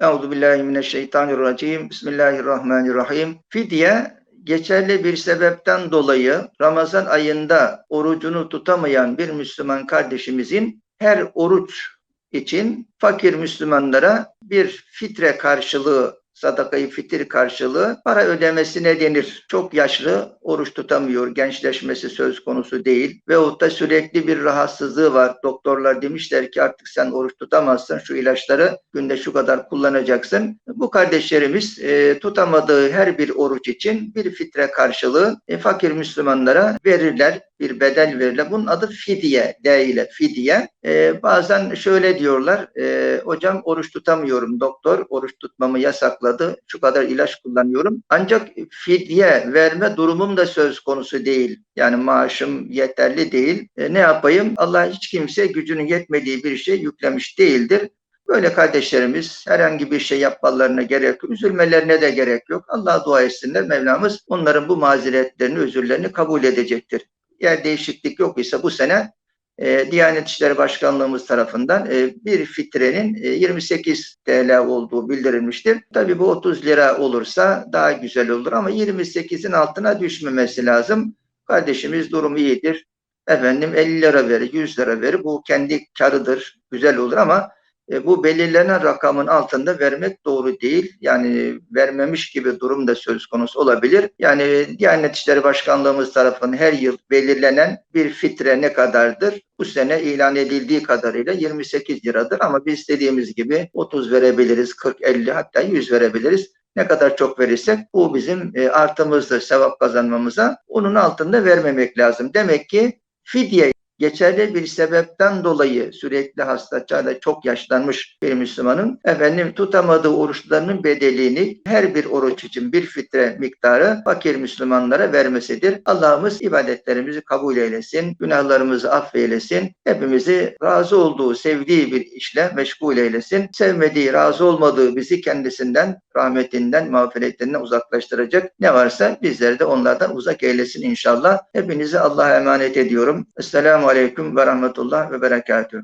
Euzu billahi mineşşeytanirracim. Bismillahirrahmanirrahim. Fidye geçerli bir sebepten dolayı Ramazan ayında orucunu tutamayan bir Müslüman kardeşimizin her oruç için fakir Müslümanlara bir fitre karşılığı sadakayı fitir karşılığı para ödemesine denir. Çok yaşlı oruç tutamıyor, gençleşmesi söz konusu değil. Veyahut da sürekli bir rahatsızlığı var. Doktorlar demişler ki artık sen oruç tutamazsın, şu ilaçları günde şu kadar kullanacaksın. Bu kardeşlerimiz e, tutamadığı her bir oruç için bir fitre karşılığı e, fakir Müslümanlara verirler, bir bedel verirler. Bunun adı fidye, D ile fidye. E, bazen şöyle diyorlar, e, hocam oruç tutamıyorum doktor, oruç tutmamı yasakladı, şu kadar ilaç kullanıyorum. Ancak fidye verme durumum da söz konusu değil. Yani maaşım yeterli değil. E, ne yapayım? Allah hiç kimse gücünün yetmediği bir şey yüklemiş değildir. Böyle kardeşlerimiz herhangi bir şey yapmalarına gerek yok. Üzülmelerine de gerek yok. Allah'a dua etsinler. Mevlamız onların bu mazeretlerini, özürlerini kabul edecektir. Yer değişiklik yok ise bu sene e, Diyanet İşleri Başkanlığımız tarafından e, bir fitrenin e, 28 TL olduğu bildirilmiştir. Tabii bu 30 lira olursa daha güzel olur ama 28'in altına düşmemesi lazım. Kardeşimiz durumu iyidir. Efendim 50 lira verir, 100 lira verir. Bu kendi karıdır, güzel olur ama e, bu belirlenen rakamın altında vermek doğru değil. Yani vermemiş gibi durum da söz konusu olabilir. Yani Diyanet İşleri Başkanlığımız tarafından her yıl belirlenen bir fitre ne kadardır? Bu sene ilan edildiği kadarıyla 28 liradır ama biz dediğimiz gibi 30 verebiliriz, 40, 50 hatta 100 verebiliriz. Ne kadar çok verirsek bu bizim e, artımızdır sevap kazanmamıza. Onun altında vermemek lazım. Demek ki fidye geçerli bir sebepten dolayı sürekli hasta, çağda çok yaşlanmış bir Müslümanın efendim tutamadığı oruçlarının bedelini her bir oruç için bir fitre miktarı fakir Müslümanlara vermesidir. Allah'ımız ibadetlerimizi kabul eylesin, günahlarımızı affeylesin, hepimizi razı olduğu, sevdiği bir işle meşgul eylesin. Sevmediği, razı olmadığı bizi kendisinden, rahmetinden, mağfiretinden uzaklaştıracak ne varsa bizleri de onlardan uzak eylesin inşallah. Hepinizi Allah'a emanet ediyorum. Esselamu Aleyküm ve Rahmetullah ve Berekatuhu.